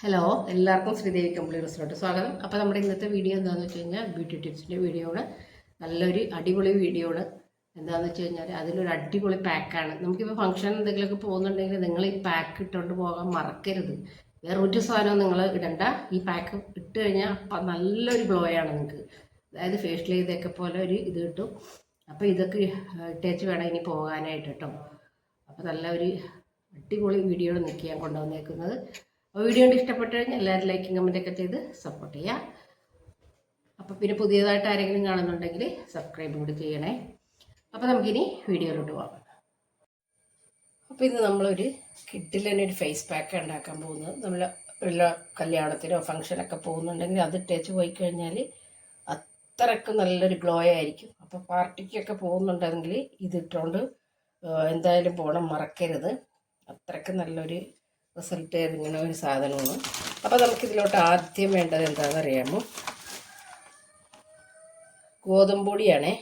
Hello എല്ലാവർക്കും ശ്രീദേവി കമ്പിളി resort സ്വാഗതം. അപ്പോൾ നമ്മുടെ ഇന്നത്തെ വീഡിയോ എന്താണെന്ന് വെച്ച് കഴിഞ്ഞാൽ ബ്യൂട്ടി ടിപ്സിന്റെ വീഡിയോ ആണ്. നല്ലൊരു അടിപൊളി വീഡിയോ ആണ്. എന്താണെന്ന് വെച്ച് കഴിഞ്ഞാൽ അതിലൊരു അടിപൊളി പാക്കാണ് നമുക്കിപ്പോൾ ഫംഗ്ഷൻ എന്തെങ്കിലുമൊക്കെ പോകുന്നുണ്ടെങ്കിൽ നിങ്ങൾ ഈ പാക്ക് ഇട്ടുകൊണ്ട് പോകാൻ മറക്കരുത്. വേറെ ഒരു സാധനവും നിങ്ങൾ ഇടണ്ട. ഈ പാക്ക് ഇട്ട് കഴിഞ്ഞാൽ അപ്പം നല്ലൊരു ഗ്ലോ ആണ് നിങ്ങൾക്ക് അതായത് ഫേഷ്യൽ ചെയ്തൊക്കെ പോലെ ഒരു ഇത് കിട്ടും. അപ്പോൾ ഇതൊക്കെ ഇട്ടേച്ച് വേണം ഇനി പോകാനായിട്ട് കേട്ടോ. അപ്പോൾ നല്ല ഒരു അടിപൊളി വീഡിയോ നിൽക്കുക കൊണ്ടുവന്നേക്കുന്നത്. വീഡിയോ ഇഷ്ടപ്പെട്ടു കഴിഞ്ഞാൽ എല്ലാവരും ലൈക്കും കമന്റൊക്കെ ചെയ്ത് സപ്പോർട്ട് ചെയ്യുക അപ്പോൾ പിന്നെ പുതിയതായിട്ട് ആരെങ്കിലും കാണുന്നുണ്ടെങ്കിൽ സബ്സ്ക്രൈബ് കൂടി ചെയ്യണേ. അപ്പോൾ നമുക്കിനി വീഡിയോയിലോട്ട് പോകാം അപ്പോൾ ഇന്ന് നമ്മളൊരു കിട്ടിൽ തന്നെ ഒരു ഫേസ് പാക്ക് ഉണ്ടാക്കാൻ പോകുന്നത്. നമ്മൾ വല്ല കല്യാണത്തിനോ ഫംഗ്ഷനൊക്കെ പോകുന്നുണ്ടെങ്കിൽ അത് ഇട്ടേച്ച് പോയി കഴിഞ്ഞാൽ അത്രയ്ക്ക് നല്ലൊരു ഗ്ലോ ആയിരിക്കും. അപ്പോൾ പാർട്ടിക്കൊക്കെ പോകുന്നുണ്ടെങ്കിൽ ഇതിട്ടുകൊണ്ട് എന്തായാലും പോകണം മറക്കരുത്. അത്രയ്ക്ക് നല്ലൊരു റിസൾട്ട് ഇങ്ങനെ ഒരു സാധനമാണ്. അപ്പോൾ നമുക്കിതിലോട്ട് ആദ്യം വേണ്ടത് എന്താണെന്ന് അറിയാമോ ഗോതമ്പൊടിയാണേ.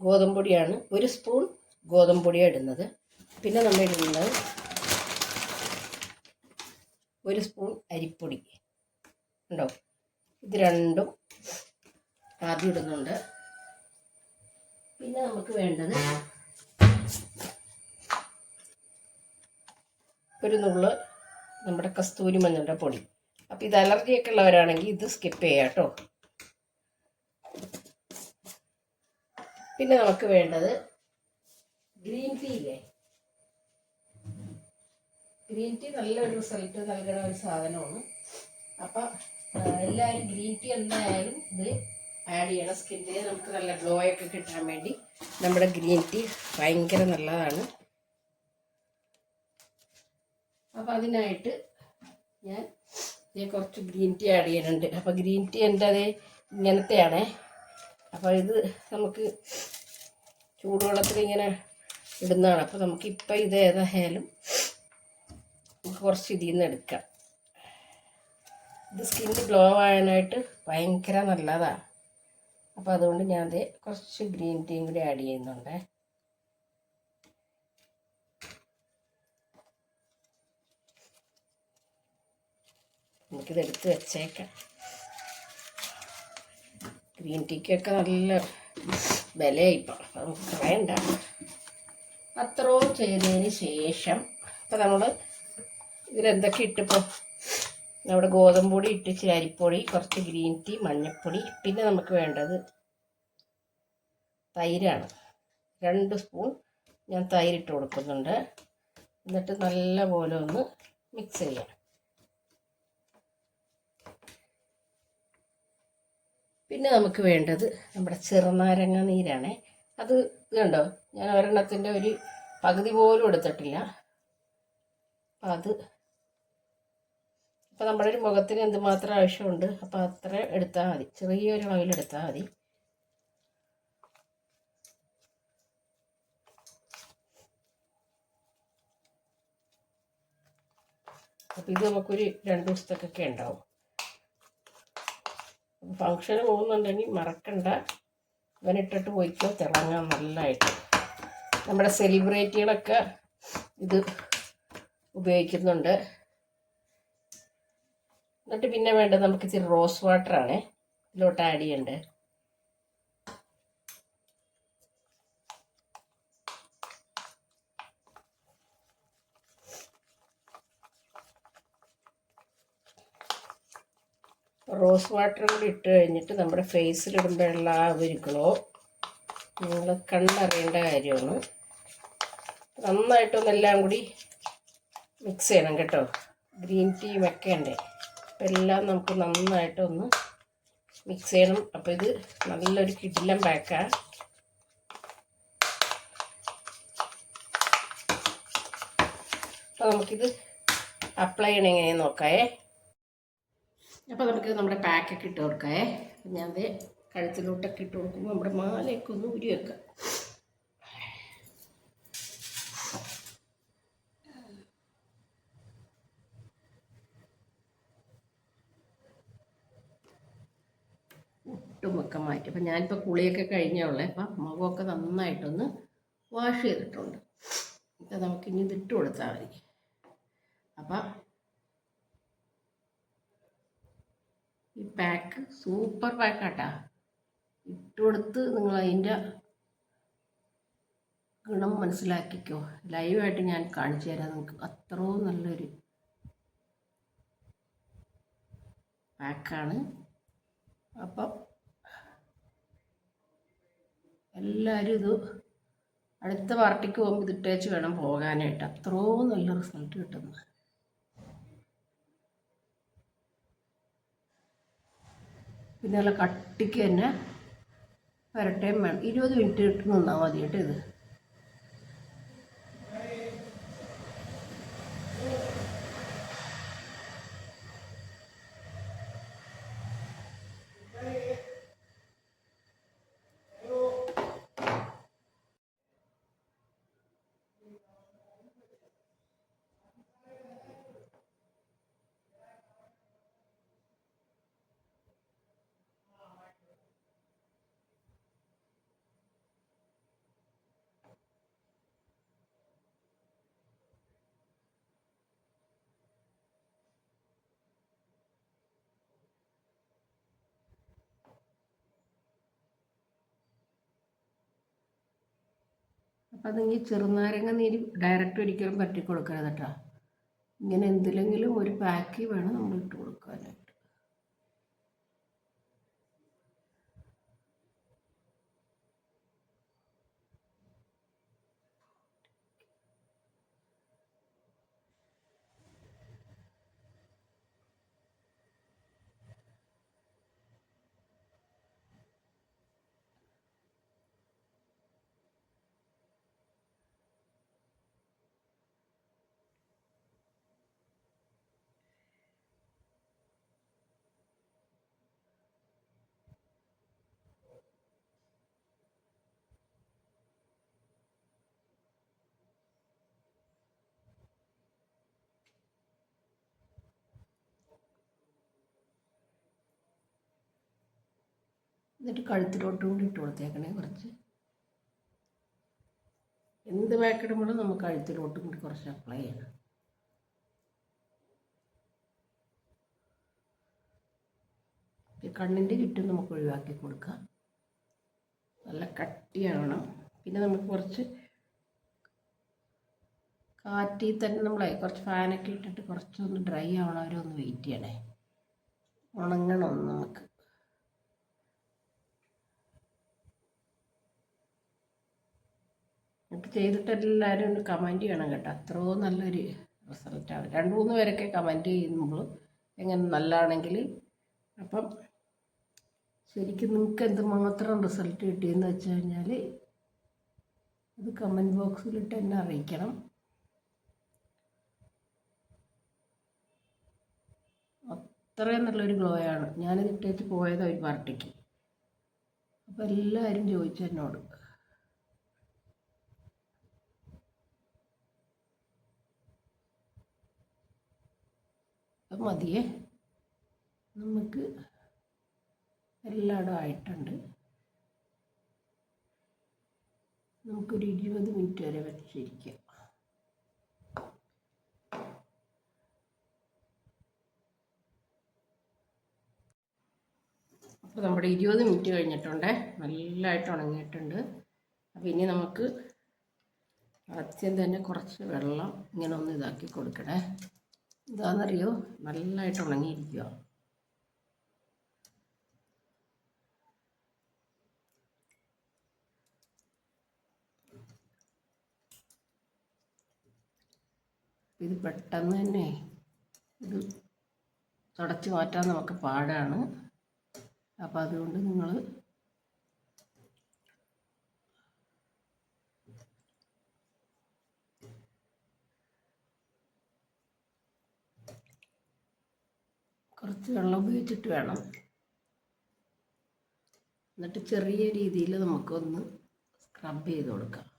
ഗോതമ്പൊടിയാണ് ഒരു സ്പൂൺ ഗോതമ്പൊടിയാണ് ഇടുന്നത്. പിന്നെ നമ്മൾ ഇടുന്നത് ഒരു സ്പൂൺ അരിപ്പൊടി. ഉണ്ടോ ഇത് രണ്ടും ആദ്യം ഇടുന്നുണ്ട്. പിന്നെ നമുക്ക് വേണ്ടത് ഒരു നുള്ള് നമ്മുടെ കസ്തൂരി മഞ്ഞളുടെ പൊടി. അപ്പോൾ ഇത് അലർജിയൊക്കെ ഉള്ളവരാണെങ്കിൽ ഇത് സ്കിപ്പ് ചെയ്യാം കേട്ടോ. പിന്നെ നമുക്ക് വേണ്ടത് ഗ്രീൻ ടീ ഇല്ലേ? ഗ്രീൻ ടീ നല്ലൊരു റിസൾട്ട് നൽകുന്ന ഒരു സാധനമാണ്. അപ്പം എല്ലാവരും ഗ്രീൻ ടീ എന്തായാലും ഇത് ആഡ് ചെയ്യണം. സ്കിന്നിന് നമുക്ക് നല്ല ഗ്ലോ ഒക്കെ കിട്ടാൻ വേണ്ടി നമ്മുടെ ഗ്രീൻ ടീ ഭയങ്കര നല്ലതാണ്. അപ്പോൾ അതിനായിട്ട് ഞാൻ ഇതിൽ കുറച്ച് ഗ്രീൻ ടീ ആഡ് ചെയ്യുന്നുണ്ട്. അപ്പോൾ ഗ്രീൻ ടീ എന്റെ അത് ഇങ്ങനത്തെയാണേ. അപ്പോൾ ഇത് നമുക്ക് ചൂടുവെള്ളത്തിൽ ഇങ്ങനെ ഇടുന്നതാണ്. അപ്പോൾ നമുക്ക് ഇപ്പം ഇത് ഏതായാലും നമുക്ക് കുറച്ച് ഇതിൽ നിന്ന് എടുക്കാം. ഇത് സ്കിന്ന് ഗ്ലോ ആകാനായിട്ട് ഭയങ്കര നല്ലതാണ്. അപ്പോൾ അതുകൊണ്ട് ഞാൻ കുറച്ച് ഗ്രീൻ ടീയും കൂടി ആഡ് ചെയ്യുന്നുണ്ടേ. നമുക്കിത് എടുത്ത് വെച്ചേക്കാം. ഗ്രീൻ ടീക്കൊക്കെ നല്ല വിലയിപ്പം നമുക്ക് കളയണ്ട അത്രയും ചെയ്തതിന് ശേഷം ഇപ്പം നമ്മൾ ഇതിലെന്തൊക്കെ ഇട്ടിപ്പോൾ നമ്മുടെ ഗോതമ്പ് പൊടി ഇട്ട് ചാരിപ്പൊടി കുറച്ച് ഗ്രീൻ ടീ മഞ്ഞൾപ്പൊടി പിന്നെ നമുക്ക് വേണ്ടത് തൈരാണ്. രണ്ട് സ്പൂൺ ഞാൻ തൈരിട്ട് കൊടുക്കുന്നുണ്ട്. എന്നിട്ട് നല്ല പോലെ ഒന്ന് മിക്സ് ചെയ്യാം. പിന്നെ നമുക്ക് വേണ്ടത് നമ്മുടെ ചെറുനാരങ്ങ നീരാണ്. അത് ഇതുണ്ടോ ഞാൻ ഒരെണ്ണത്തിന്റെ ഒരു പകുതി പോലും എടുത്തിട്ടില്ല. അത് അപ്പം നമ്മുടെ ഒരു മുഖത്തിന് എന്തുമാത്രം ആവശ്യമുണ്ട് അപ്പം അത്ര എടുത്താൽ മതി. ചെറിയൊരു അളവിലെടുത്താൽ മതി. അപ്പം ഇത് നമുക്കൊരു രണ്ട് ദിവസത്തേക്കൊക്കെ ഉണ്ടാവും. ഫങ്ഷന് പോകുന്നുണ്ടെങ്കിൽ മറക്കണ്ട. ഇവനിട്ടിട്ട് പോയിക്കോ തിളങ്ങാൻ നല്ലതായിട്ട് നമ്മുടെ സെലിബ്രിറ്റികളൊക്കെ ഇത് ഉപയോഗിക്കുന്നുണ്ട്. എന്നിട്ട് പിന്നെ വേണ്ടത് നമുക്ക് ഇച്ചിരി റോസ് വാട്ടറാണ്. ഇതിലോട്ട് ആഡ് ചെയ്യേണ്ടത് റോസ് വാട്ടർ കൂടി ഇട്ട് കഴിഞ്ഞിട്ട് നമ്മുടെ ഫേസിലിടുമ്പോഴുള്ള ആ ഒരു ഗ്ലോ നിങ്ങൾ കണ്ടറിയേണ്ട കാര്യമാണ്. നന്നായിട്ടൊന്നെല്ലാം കൂടി മിക്സ് ചെയ്യണം കേട്ടോ. ഗ്രീൻ ടീ വെക്കേണ്ടേ അപ്പം എല്ലാം നമുക്ക് നന്നായിട്ടൊന്ന് മിക്സ് ചെയ്യണം. അപ്പോൾ ഇത് നല്ലൊരു കിടിലം പാക്കാണ് അപ്പോൾ നമുക്കിത് അപ്ലൈ ചെയ്യണം എങ്ങനെയാണെന്ന് നോക്കാമേ അപ്പോൾ നമുക്ക് നമ്മുടെ പാക്കൊക്കെ ഇട്ട് കൊടുക്കാമേ ഞാൻ അത് കഴുത്തിലോട്ടൊക്കെ ഇട്ട് കൊടുക്കുമ്പോൾ നമ്മുടെ മാലയൊക്കെ ഒന്ന് ഉരി വെക്കാം. ഒട്ടുമൊക്കെ മാറ്റി. അപ്പം ഞാനിപ്പോൾ കുളിയൊക്കെ കഴിഞ്ഞുള്ളേ അപ്പം മുഖമൊക്കെ നന്നായിട്ടൊന്ന് വാഷ് ചെയ്തിട്ടുണ്ട്. അപ്പം നമുക്കിനി ഇതിട്ട് കൊടുത്താൽ മതി. അപ്പം ഈ പാക്ക് സൂപ്പർ പാക്കാട്ടാ ഇട്ട് കൊടുത്ത് നിങ്ങൾ അതിന്റെ ഗുണം മനസ്സിലാക്കിക്കോ. ലൈവായിട്ട് ഞാൻ കാണിച്ചു തരാം. നിങ്ങൾക്ക് അത്രയും നല്ലൊരു പാക്കാണ് അപ്പം എല്ലാവരും ഇത് അടുത്ത പാർട്ടിക്ക് പോകുമ്പോൾ ഇതിട്ടേച്ച് വേണം പോകാനായിട്ട്. അത്രയും നല്ല റിസൾട്ട് കിട്ടുന്നു പിന്നെ നല്ല കട്ടിക്ക് തന്നെ വരട്ടേം വേണം. ഇരുപത് മിനിറ്റ് ഇട്ട് നിന്നാൽ മതി കേട്ടോ ഇത്. അതിങ്ങനെ ചെറുനാരങ്ങ നീര് ഡയറക്റ്റ് ഒരിക്കലും പറ്റി കൊടുക്കരുത് കേട്ടോ ഇങ്ങനെ എന്തിലെങ്കിലും ഒരു പാക്കി വേണം നമ്മൾ ഇട്ട് കൊടുക്കാനായിട്ട് എന്നിട്ട് കഴുത്തിലോട്ടും കൂടി ഇട്ട് കൊടുത്തേക്കണേ കുറച്ച്. എന്ത് പാക്കിടുമ്പോഴും നമുക്ക് കഴുത്തിലോട്ടും കൂടി കുറച്ച് അപ്ലൈ ചെയ്യണം. കണ്ണിന്റെ ചുറ്റും നമുക്ക് ഒഴിവാക്കി കൊടുക്കാം. നല്ല കട്ടിയാവണം. പിന്നെ നമുക്ക് കുറച്ച് കാറ്റിൽ തന്നെ നമ്മളെ കുറച്ച് ഫാനൊക്കെ ഇട്ടിട്ട് കുറച്ചൊന്ന് ഡ്രൈ ആവണവരെ ഒന്ന് വെയിറ്റ് ചെയ്യണേ. ഉണങ്ങണം നമുക്ക്. എനിക്ക് ചെയ്തിട്ട് എല്ലാവരും ഒന്ന് കമന്റ് ചെയ്യണം കേട്ടോ. അത്രയോ നല്ലൊരു റിസൾട്ടാണ് രണ്ട് മൂന്ന് പേരൊക്കെ കമന്റ് ചെയ്യുമ്പോൾ എങ്ങനെ നല്ലതാണെങ്കിൽ അപ്പം ശരിക്കും നിങ്ങൾക്ക് എന്തുമാത്രം റിസൾട്ട് കിട്ടിയെന്ന് വെച്ച് കഴിഞ്ഞാൽ അത് കമന്റ് ബോക്സിലിട്ട് എന്നെ അറിയിക്കണം. അത്രയും നല്ലൊരു ഗ്ലോ ആണ്. ഞാനിത് ഇട്ടേച്ച് പോയത് ഒരു പാർട്ടിക്ക് അപ്പോൾ എല്ലാവരും ചോദിച്ചു എന്നോട്. അത് മതിയേ. നമുക്ക് എല്ലായിടും ആയിട്ടുണ്ട്. നമുക്കൊരു ഇരുപത് മിനിറ്റ് വരെ വെച്ചിരിക്കാം അപ്പോൾ നമ്മുടെ ഇരുപത് മിനിറ്റ് കഴിഞ്ഞിട്ടുണ്ട്. നല്ലതായിട്ട് ഉണങ്ങിയിട്ടുണ്ട്. അപ്പോൾ ഇനി നമുക്ക് ആദ്യം തന്നെ കുറച്ച് വെള്ളം ഇങ്ങനെ ഒന്ന് ഇതാക്കി കൊടുക്കണേ. ഇതാണെന്നറിയോ നല്ലതായിട്ട് ഉണങ്ങിയിരിക്കുക ഇത് പെട്ടെന്ന് തന്നെ ഇത് തുടച്ച് മാറ്റാൻ നമുക്ക് പാടാണ്. അപ്പോൾ അതുകൊണ്ട് നിങ്ങൾ കുറച്ച് വെള്ളം ഉപയോഗിച്ചിട്ട് വേണം. എന്നിട്ട് ചെറിയ രീതിയിൽ നമുക്കൊന്ന് സ്ക്രബ് ചെയ്ത് കൊടുക്കാം.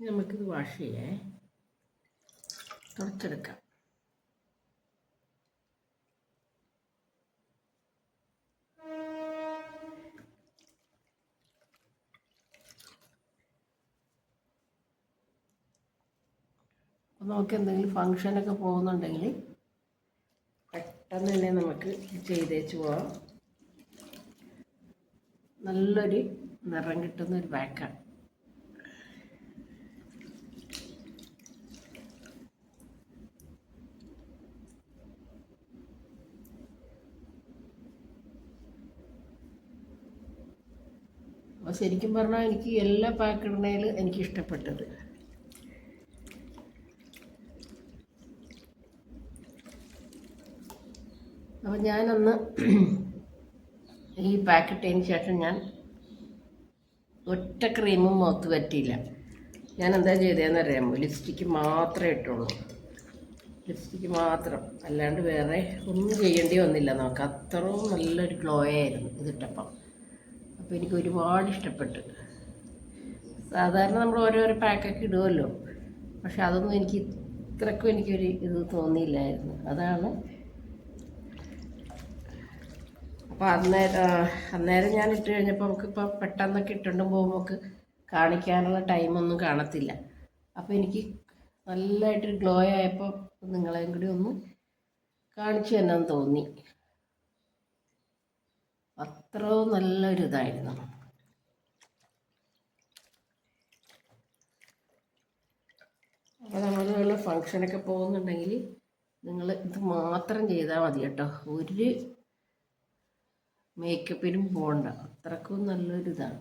നമുക്കിത് വാഷ് ചെയ്യേ. തുടച്ചെടുക്കാം അപ്പോൾ നമുക്ക് എന്തെങ്കിലും ഫങ്ഷനൊക്കെ പോകുന്നുണ്ടെങ്കിൽ പെട്ടെന്ന് തന്നെ നമുക്ക് ചെയ്തേച്ച് പോവാം. നല്ലൊരു നിറം കിട്ടുന്ന ഒരു പാക്കാണ് അപ്പോൾ ശരിക്കും പറഞ്ഞാൽ എനിക്ക് എല്ലാ പാക്ക് ഇടുന്നതിൽ എനിക്ക് ഇഷ്ടപ്പെട്ടത് അപ്പോൾ ഞാനന്ന് ഈ പാക്കിട്ടതിന് ശേഷം ഞാൻ ഒറ്റ ക്രീമും മുഖത്ത് പറ്റിയില്ല. ഞാൻ എന്താ ചെയ്തതെന്ന് അറിയാമോ? ലിപ്സ്റ്റിക്ക് മാത്രമേ ഇട്ടുള്ളൂ. ലിപ്സ്റ്റിക്ക് മാത്രം. അല്ലാണ്ട് വേറെ ഒന്നും ചെയ്യേണ്ടി വന്നില്ല. നമുക്ക് അത്രയും നല്ലൊരു ഗ്ലോ ആയിരുന്നു ഇതിട്ടപ്പം അപ്പോൾ എനിക്ക് ഒരുപാട് ഇഷ്ടപ്പെട്ടു. സാധാരണ നമ്മൾ ഓരോരോ പാക്കൊക്കെ ഇടുമല്ലോ പക്ഷെ അതൊന്നും എനിക്ക് ഇത്രക്കും എനിക്കൊരു ഇത് തോന്നിയില്ലായിരുന്നു. അതാണ്. അപ്പോൾ അന്നേരം അന്നേരം ഞാൻ ഇട്ട് കഴിഞ്ഞപ്പോൾ നമുക്കിപ്പോൾ പെട്ടെന്നൊക്കെ ഇട്ടുകൊണ്ട് പോകുമ്പോൾ നമുക്ക് കാണിക്കാനുള്ള ടൈമൊന്നും കാണത്തില്ല. അപ്പോൾ എനിക്ക് നല്ലതായിട്ടൊരു ഗ്ലോ ആയപ്പോൾ നിങ്ങളെയും കൂടി ഒന്ന് കാണിച്ചു തന്നെ തോന്നി. അത്രയും നല്ലൊരു ഇതായിരുന്നു അപ്പോൾ നമ്മൾ ഫങ്ഷനൊക്കെ പോകുന്നുണ്ടെങ്കിൽ നിങ്ങൾ ഇത് മാത്രം ചെയ്താൽ മതി കേട്ടോ. ഒരു മേക്കപ്പിനും പോകണ്ട അത്രക്കും നല്ലൊരു ഇതാണ്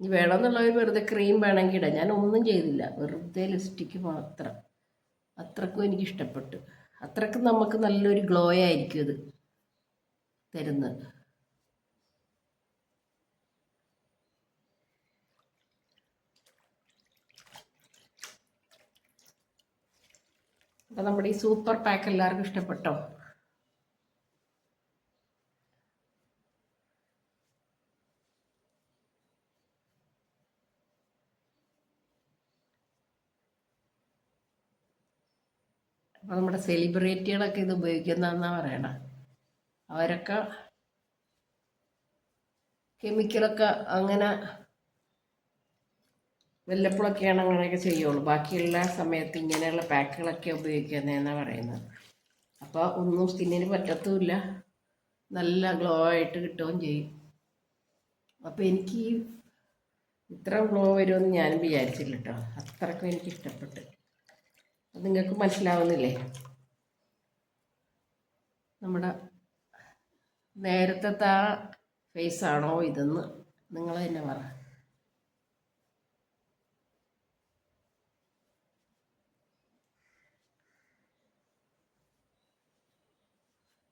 ഇനി വേണമെന്നുള്ളവർ വെറുതെ ക്രീം വേണമെങ്കിൽ ഇടാം. ഞാൻ ഒന്നും ചെയ്തില്ല. വെറുതെ ലിപ്സ്റ്റിക്ക് മാത്രം. അത്രക്കും എനിക്ക് ഇഷ്ടപ്പെട്ടു അത്രക്കും നമുക്ക് നല്ലൊരു ഗ്ലോ ആയിരിക്കും ഇത് തരുന്നത്. അപ്പം നമ്മുടെ ഈ സൂപ്പർ പാക്ക് എല്ലാവർക്കും ഇഷ്ടപ്പെട്ടോ അപ്പോൾ നമ്മുടെ സെലിബ്രിറ്റികളൊക്കെ ഇത് ഉപയോഗിക്കുന്നതെന്നാണ് പറയണത് അവരൊക്കെ കെമിക്കലൊക്കെ അങ്ങനെ വല്ലപ്പോഴൊക്കെയാണ് അങ്ങനെയൊക്കെ ചെയ്യുള്ളൂ. ബാക്കിയുള്ള സമയത്ത് ഇങ്ങനെയുള്ള പാക്കുകളൊക്കെ ഉപയോഗിക്കുന്നതെന്നാണ് പറയുന്നത്. അപ്പോൾ ഒന്നും സ്കിന്നിന് പറ്റത്തുമില്ല. നല്ല ഗ്ലോ ആയിട്ട് കിട്ടുകയും ചെയ്യും. അപ്പോൾ എനിക്ക് ഇത്ര ഗ്ലോ വരുമെന്ന് ഞാനും വിചാരിച്ചില്ല കേട്ടോ. അത്രക്കും എനിക്ക് ഇഷ്ടപ്പെട്ടു. നിങ്ങൾക്ക് മനസ്സിലാവുന്നില്ലേ? നമ്മുടെ നേരത്തെ ആ ആണോ ഇതെന്ന് നിങ്ങൾ തന്നെ പറ.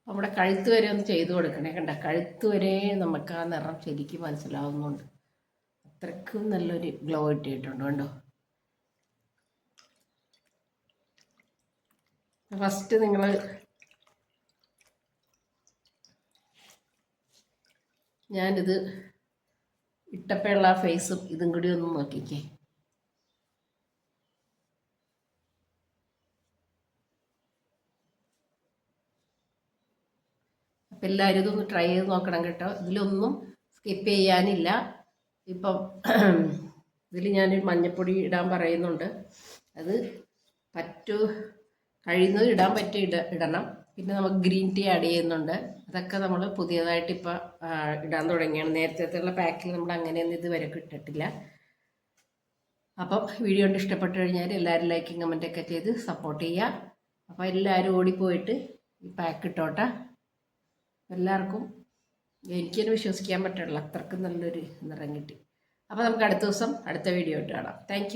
നമ്മുടെ കഴുത്ത് വരെ ഒന്ന് ചെയ്തു കൊടുക്കണേ കണ്ട കഴുത്ത് വരെ നമുക്ക് ആ നിറം ശരിക്കും മനസ്സിലാവുന്നുണ്ട്. അത്രക്കും നല്ലൊരു ഗ്ലോ ഇട്ടിട്ടുണ്ട് കണ്ടോ? ഫസ്റ്റ് നിങ്ങൾ ഞാനിത് ഇട്ടപ്പോഴുള്ള ഫേസും ഇതും കൂടി ഒന്ന് നോക്കിക്കേ. അപ്പം എല്ലാവരും ഇതൊന്ന് ട്രൈ ചെയ്ത് നോക്കണം കേട്ടോ. ഇതിലൊന്നും സ്കിപ്പ് ചെയ്യാനില്ല. ഇപ്പം ഇതിൽ ഞാൻ മഞ്ഞപ്പൊടി ഇടാൻ പറയുന്നുണ്ട്. അത് പറ്റു കഴിയുന്നത് ഇടാൻ പറ്റി ഇട ഇടണം. പിന്നെ നമുക്ക് ഗ്രീൻ ടീ ആഡ് ചെയ്യുന്നുണ്ട്. അതൊക്കെ നമ്മൾ പുതിയതായിട്ട് ഇപ്പോൾ ഇടാൻ തുടങ്ങിയാണ്. നേരത്തെ പാക്കിൽ നമ്മൾ അങ്ങനെയൊന്നും ഇതുവരെ ഇട്ടിട്ടില്ല. അപ്പം വീഡിയോ കൊണ്ട് ഇഷ്ടപ്പെട്ടു കഴിഞ്ഞാൽ എല്ലാവരും ലൈക്കും കമന്റൊക്കെ ചെയ്ത് സപ്പോർട്ട് ചെയ്യുക. അപ്പോൾ എല്ലാവരും ഓടിപ്പോയിട്ട് ഈ പാക്ക് ഇട്ടോട്ടെ. എല്ലാവർക്കും എനിക്ക് തന്നെ വിശ്വസിക്കാൻ പറ്റുള്ളൂ. അത്രക്കും നല്ലൊരു നിറം കിട്ടി. അപ്പോൾ നമുക്ക് അടുത്ത ദിവസം അടുത്ത വീഡിയോ ഇട്ട് കാണാം. താങ്ക്